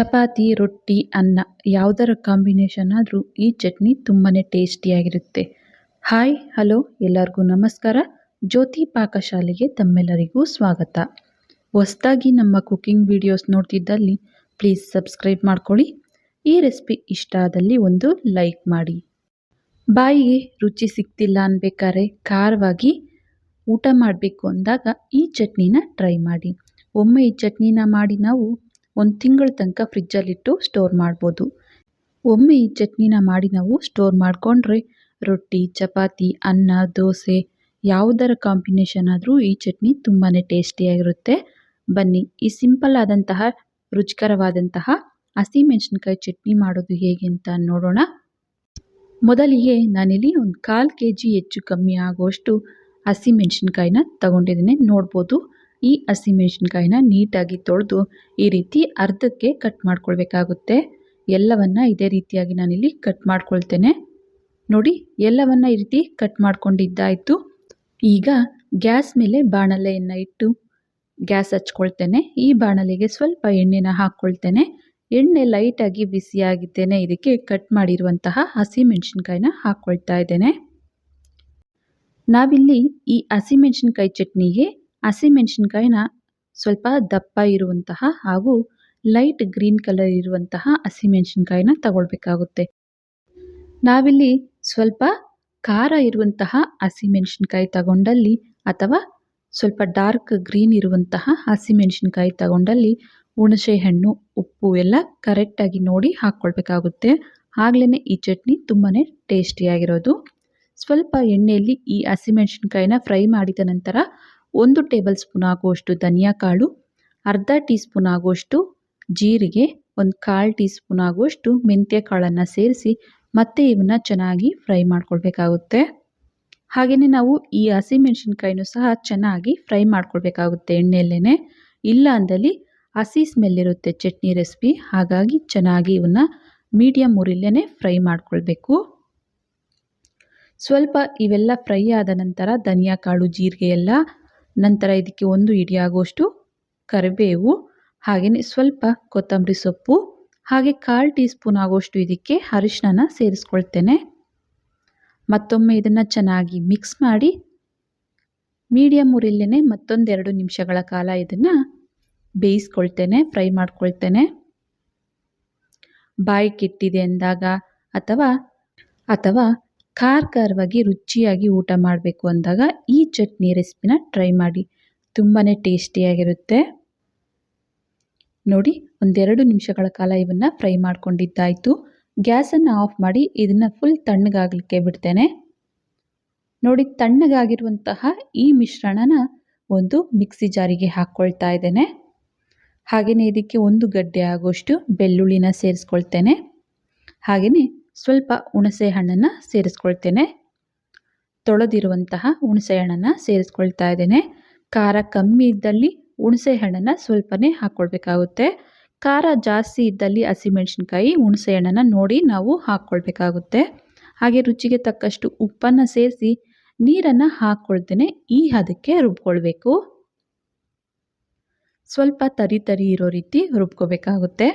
ಚಪಾತಿ, ರೊಟ್ಟಿ, ಅನ್ನ ಯಾವುದರ ಕಾಂಬಿನೇಷನ್ ಆದರೂ ಈ ಚಟ್ನಿ ತುಂಬಾ ಟೇಸ್ಟಿಯಾಗಿರುತ್ತೆ. ಹಾಯ್, ಹಲೋ, ಎಲ್ಲರಿಗೂ ನಮಸ್ಕಾರ. ಜ್ಯೋತಿ ಪಾಕಶಾಲೆಗೆ ತಮ್ಮೆಲ್ಲರಿಗೂ ಸ್ವಾಗತ. ಹೊಸ್ದಾಗಿ ನಮ್ಮ ಕುಕ್ಕಿಂಗ್ ವಿಡಿಯೋಸ್ ನೋಡ್ತಿದ್ದಲ್ಲಿ ಪ್ಲೀಸ್ ಸಬ್ಸ್ಕ್ರೈಬ್ ಮಾಡ್ಕೊಳ್ಳಿ. ಈ ರೆಸಿಪಿ ಇಷ್ಟ ಆದಲ್ಲಿ ಒಂದು ಲೈಕ್ ಮಾಡಿ. ಬಾಯಿಗೆ ರುಚಿ ಸಿಗ್ತಿಲ್ಲ ಅನ್ಬೇಕಾದ್ರೆ ಖಾರವಾಗಿ ಊಟ ಮಾಡಬೇಕು ಅಂದಾಗ ಈ ಚಟ್ನಿನ ಟ್ರೈ ಮಾಡಿ. ಒಮ್ಮೆ ಈ ಚಟ್ನಿನ ಮಾಡಿ ನಾವು ಒಂದು ತಿಂಗಳ ತನಕ ಫ್ರಿಜ್ಜಲ್ಲಿಟ್ಟು ಸ್ಟೋರ್ ಮಾಡ್ಬೋದು. ಒಮ್ಮೆ ಈ ಚಟ್ನಿನ ಮಾಡಿ ನಾವು ಸ್ಟೋರ್ ಮಾಡಿಕೊಂಡ್ರೆ ರೊಟ್ಟಿ, ಚಪಾತಿ, ಅನ್ನ, ದೋಸೆ ಯಾವುದರ ಕಾಂಬಿನೇಷನ್ ಆದರೂ ಈ ಚಟ್ನಿ ತುಂಬಾ ಟೇಸ್ಟಿಯಾಗಿರುತ್ತೆ ಬನ್ನಿ, ಈ ಸಿಂಪಲ್ ಆದಂತಹ, ರುಚಿಕರವಾದಂತಹ ಹಸಿಮೆಣಸಿನ್ಕಾಯಿ ಚಟ್ನಿ ಮಾಡೋದು ಹೇಗೆ ಅಂತ ನೋಡೋಣ. ಮೊದಲಿಗೆ ನಾನಿಲ್ಲಿ ಒಂದು ಕಾಲು ಕೆ ಜಿ ಹೆಚ್ಚು ಕಮ್ಮಿ ಆಗುವಷ್ಟು ಹಸಿಮೆಣಸಿನ್ಕಾಯಿನ ತಗೊಂಡಿದ್ದೀನಿ, ನೋಡ್ಬೋದು. ಈ ಹಸಿಮೆಣಸಿನ್ಕಾಯಿನ ನೀಟಾಗಿ ತೊಳೆದು ಈ ರೀತಿ ಅರ್ಧಕ್ಕೆ ಕಟ್ ಮಾಡ್ಕೊಳ್ಬೇಕಾಗುತ್ತೆ. ಎಲ್ಲವನ್ನ ಇದೇ ರೀತಿಯಾಗಿ ನಾನಿಲ್ಲಿ ಕಟ್ ಮಾಡ್ಕೊಳ್ತೇನೆ. ನೋಡಿ, ಎಲ್ಲವನ್ನ ಈ ರೀತಿ ಕಟ್ ಮಾಡ್ಕೊಂಡಿದ್ದಾಯಿತು. ಈಗ ಗ್ಯಾಸ್ ಮೇಲೆ ಬಾಣಲೆಯನ್ನು ಇಟ್ಟು ಗ್ಯಾಸ್ ಹಚ್ಕೊಳ್ತೇನೆ. ಈ ಬಾಣಲೆಗೆ ಸ್ವಲ್ಪ ಎಣ್ಣೆನ ಹಾಕ್ಕೊಳ್ತೇನೆ. ಎಣ್ಣೆ ಲೈಟಾಗಿ ಬಿಸಿಯಾಗಿದ್ದೇನೆ ಇದಕ್ಕೆ ಕಟ್ ಮಾಡಿರುವಂತಹ ಹಸಿಮೆಣಸಿನ್ಕಾಯಿನ ಹಾಕ್ಕೊಳ್ತಾ ಇದ್ದೇನೆ. ನಾವಿಲ್ಲಿ ಈ ಹಸಿಮೆಣಸಿನ್ಕಾಯಿ ಚಟ್ನಿಗೆ ಹಸಿಮೆಣಸಿನ್ಕಾಯಿನ ಸ್ವಲ್ಪ ದಪ್ಪ ಇರುವಂತಹ ಹಾಗೂ ಲೈಟ್ ಗ್ರೀನ್ ಕಲರ್ ಇರುವಂತಹ ಹಸಿಮೆಣಸಿನ್ಕಾಯಿನ ತಗೊಳ್ಬೇಕಾಗುತ್ತೆ. ನಾವಿಲ್ಲಿ ಸ್ವಲ್ಪ ಖಾರ ಇರುವಂತಹ ಹಸಿಮೆಣಸಿನ್ಕಾಯಿ ತಗೊಂಡಲ್ಲಿ ಅಥವಾ ಸ್ವಲ್ಪ ಡಾರ್ಕ್ ಗ್ರೀನ್ ಇರುವಂತಹ ಹಸಿಮೆಣಸಿನ್ಕಾಯಿ ತಗೊಂಡಲ್ಲಿ ಹುಣಸೆ ಹಣ್ಣು, ಉಪ್ಪು ಎಲ್ಲ ಕರೆಕ್ಟಾಗಿ ನೋಡಿ ಹಾಕ್ಕೊಳ್ಬೇಕಾಗುತ್ತೆ. ಆಗ್ಲೇ ಈ ಚಟ್ನಿ ತುಂಬಾ ಟೇಸ್ಟಿಯಾಗಿರೋದು. ಸ್ವಲ್ಪ ಎಣ್ಣೆಯಲ್ಲಿ ಈ ಹಸಿಮೆಣಸಿನ್ಕಾಯಿನ ಫ್ರೈ ಮಾಡಿದ ನಂತರ ಒಂದು ಟೇಬಲ್ ಸ್ಪೂನ್ ಆಗುವಷ್ಟು ಧನಿಯಾ ಕಾಳು, ಅರ್ಧ ಟೀ ಸ್ಪೂನ್ ಆಗುವಷ್ಟು ಜೀರಿಗೆ, ಒಂದು ಕಾಲು ಟೀ ಸ್ಪೂನ್ ಆಗುವಷ್ಟು ಮೆಂತ್ಯ ಕಾಳನ್ನು ಸೇರಿಸಿ ಮತ್ತೆ ಇವನ್ನ ಚೆನ್ನಾಗಿ ಫ್ರೈ ಮಾಡ್ಕೊಳ್ಬೇಕಾಗುತ್ತೆ. ಹಾಗೆಯೇ ನಾವು ಈ ಹಸಿಮೆಣಸಿನ್ಕಾಯಿನೂ ಸಹ ಚೆನ್ನಾಗಿ ಫ್ರೈ ಮಾಡ್ಕೊಳ್ಬೇಕಾಗುತ್ತೆ ಎಣ್ಣೆಯಲ್ಲೇ ಇಲ್ಲ ಅಂದಲ್ಲಿ ಹಸಿ ಸ್ಮೆಲ್ ಇರುತ್ತೆ ಚಟ್ನಿ ರೆಸಿಪಿ, ಹಾಗಾಗಿ ಚೆನ್ನಾಗಿ ಇವನ್ನ ಮೀಡಿಯಮ್ ಉರಿಲೇ ಫ್ರೈ ಮಾಡ್ಕೊಳ್ಬೇಕು. ಸ್ವಲ್ಪ ಇವೆಲ್ಲ ಫ್ರೈ ಆದ ನಂತರ ಧನಿಯಾ ಕಾಳು, ಜೀರಿಗೆ ಎಲ್ಲ ನಂತರ ಇದಕ್ಕೆ ಒಂದು ಹಿಡಿಯಾಗುವಷ್ಟು ಕರಿಬೇವು ಹಾಗೆಯೇ ಸ್ವಲ್ಪ ಕೊತ್ತಂಬರಿ ಸೊಪ್ಪು, ಹಾಗೆ ಕಾಲು ಟೀ ಸ್ಪೂನ್ ಆಗುವಷ್ಟು ಇದಕ್ಕೆ ಅರಿಶಿನ ಸೇರಿಸ್ಕೊಳ್ತೇನೆ. ಮತ್ತೊಮ್ಮೆ ಇದನ್ನು ಚೆನ್ನಾಗಿ ಮಿಕ್ಸ್ ಮಾಡಿ ಮೀಡಿಯಮ್ ಉರಿಲ್ಲೇ ಮತ್ತೊಂದೆರಡು ನಿಮಿಷಗಳ ಕಾಲ ಇದನ್ನು ಬೇಯಿಸ್ಕೊಳ್ತೇನೆ, ಫ್ರೈ ಮಾಡ್ಕೊಳ್ತೇನೆ. ಬಾಯಿ ಕೆಟ್ಟಿದೆ ಅಂದಾಗ ಅಥವಾ ಅಥವಾ ಖಾರ ಖಾರವಾಗಿ ರುಚಿಯಾಗಿ ಊಟ ಮಾಡಬೇಕು ಅಂದಾಗ ಈ ಚಟ್ನಿ ರೆಸಿಪಿನ ಟ್ರೈ ಮಾಡಿ. ತುಂಬಾ ಟೇಸ್ಟಿಯಾಗಿರುತ್ತೆ. ನೋಡಿ, ಒಂದೆರಡು ನಿಮಿಷಗಳ ಕಾಲ ಇವನ್ನು ಫ್ರೈ ಮಾಡ್ಕೊಂಡಿದ್ದಾಯಿತು. ಗ್ಯಾಸನ್ನು ಆಫ್ ಮಾಡಿ ಇದನ್ನು ಫುಲ್ ತಣ್ಣಗಾಗಲಿಕ್ಕೆ ಬಿಡ್ತೇನೆ. ನೋಡಿ, ತಣ್ಣಗಾಗಿರುವಂತಹ ಈ ಮಿಶ್ರಣನ ಒಂದು ಮಿಕ್ಸಿ ಜಾರಿಗೆ ಹಾಕ್ಕೊಳ್ತಾ ಇದ್ದೇನೆ. ಹಾಗೆಯೇ ಇದಕ್ಕೆ ಒಂದು ಗಡ್ಡೆ ಆಗೋಷ್ಟು ಬೆಳ್ಳುಳ್ಳಿನ ಸೇರಿಸ್ಕೊಳ್ತೇನೆ. ಹಾಗೆಯೇ ಸ್ವಲ್ಪ ಹುಣಸೆ ಹಣ್ಣನ್ನು ಸೇರಿಸ್ಕೊಳ್ತೇನೆ. ತೊಳೆದಿರುವಂತಹ ಹುಣಸೆ ಹಣ್ಣನ್ನು ಸೇರಿಸ್ಕೊಳ್ತಾ ಇದ್ದೇನೆ. ಖಾರ ಕಮ್ಮಿ ಇದ್ದಲ್ಲಿ ಹುಣಸೆ ಹಣ್ಣನ್ನು ಸ್ವಲ್ಪನೇ ಹಾಕ್ಕೊಳ್ಬೇಕಾಗುತ್ತೆ. ಖಾರ ಜಾಸ್ತಿ ಇದ್ದಲ್ಲಿ ಹಸಿಮೆಣ್ಸಿನ್ಕಾಯಿ, ಹುಣಸೆ ಹಣ್ಣನ್ನು ನೋಡಿ ನಾವು ಹಾಕ್ಕೊಳ್ಬೇಕಾಗುತ್ತೆ. ಹಾಗೆ ರುಚಿಗೆ ತಕ್ಕಷ್ಟು ಉಪ್ಪನ್ನು ಸೇರಿಸಿ ನೀರನ್ನು ಹಾಕ್ಕೊಳ್ತೇನೆ. ಈ ಹದಕ್ಕೆ ರುಬ್ಕೊಳ್ಬೇಕು. ಸ್ವಲ್ಪ ತರಿ ತರಿ ಇರೋ ರೀತಿ ರುಬ್ಕೋಬೇಕಾಗುತ್ತೆ.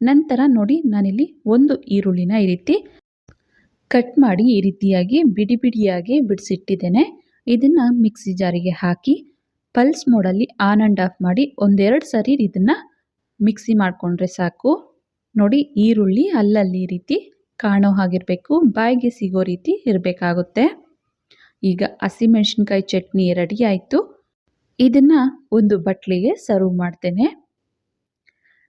ನಂತರ ನೋಡಿ ನಾನಿಲ್ಲಿ ಒಂದು ಈರುಳ್ಳಿನ ಈ ರೀತಿ ಕಟ್ ಮಾಡಿ ಈ ರೀತಿಯಾಗಿ ಬಿಡಿ ಬಿಡಿಯಾಗಿ ಬಿಡಿಸಿಟ್ಟಿದ್ದೇನೆ. ಇದನ್ನು ಮಿಕ್ಸಿ ಜಾರಿಗೆ ಹಾಕಿ ಪಲ್ಸ್ ಮೋಡಲ್ಲಿ ಆನ್ ಆ್ಯಂಡ್ ಆಫ್ ಮಾಡಿ ಒಂದೆರಡು ಸರಿ ಇದನ್ನು ಮಿಕ್ಸಿ ಮಾಡಿಕೊಂಡ್ರೆ ಸಾಕು. ನೋಡಿ ಈರುಳ್ಳಿ ಅಲ್ಲಲ್ಲಿ ಈ ರೀತಿ ಕಾಣೋ ಹಾಗಿರಬೇಕು, ಬಾಯಿಗೆ ಸಿಗೋ ರೀತಿ ಇರಬೇಕಾಗುತ್ತೆ. ಈಗ ಹಸಿಮೆಣ್ಸಿನ್ಕಾಯಿ ಚಟ್ನಿ ರೆಡಿ ಆಯಿತು. ಇದನ್ನು ಒಂದು ಬಟ್ಲಿಗೆ ಸರ್ವ್ ಮಾಡ್ತೇನೆ.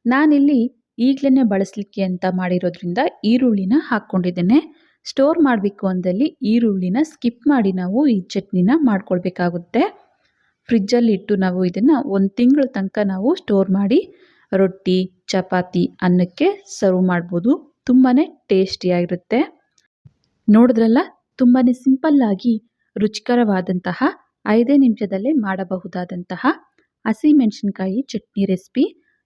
ನಾನಿಲ್ಲಿ ಈಗಲೇ ಬಳಸಲಿಕ್ಕೆ ಅಂತ ಮಾಡಿರೋದ್ರಿಂದ ಈರುಳ್ಳಿನ ಹಾಕ್ಕೊಂಡಿದ್ದೇನೆ. ಸ್ಟೋರ್ ಮಾಡಬೇಕು ಅಂದಲ್ಲಿ ಈರುಳ್ಳಿನ ಸ್ಕಿಪ್ ಮಾಡಿ ನಾವು ಈ ಚಟ್ನಿನ ಮಾಡ್ಕೊಳ್ಬೇಕಾಗುತ್ತೆ. ಫ್ರಿಜ್ಜಲ್ಲಿ ಇಟ್ಟು ನಾವು ಇದನ್ನು ಒಂದು ತಿಂಗಳ ತನಕ ನಾವು ಸ್ಟೋರ್ ಮಾಡಿ ರೊಟ್ಟಿ, ಚಪಾತಿ, ಅನ್ನಕ್ಕೆ ಸರ್ವ್ ಮಾಡ್ಬೋದು. ತುಂಬಾ ಟೇಸ್ಟಿಯಾಗಿರುತ್ತೆ ನೋಡಿದ್ರಲ್ಲ ತುಂಬಾ ಸಿಂಪಲ್ಲಾಗಿ ರುಚಿಕರವಾದಂತಹ ಐದೇ ನಿಮಿಷದಲ್ಲೇ ಮಾಡಬಹುದಾದಂತಹ ಹಸಿಮೆಣಸಿನ್ಕಾಯಿ ಚಟ್ನಿ ರೆಸಿಪಿ.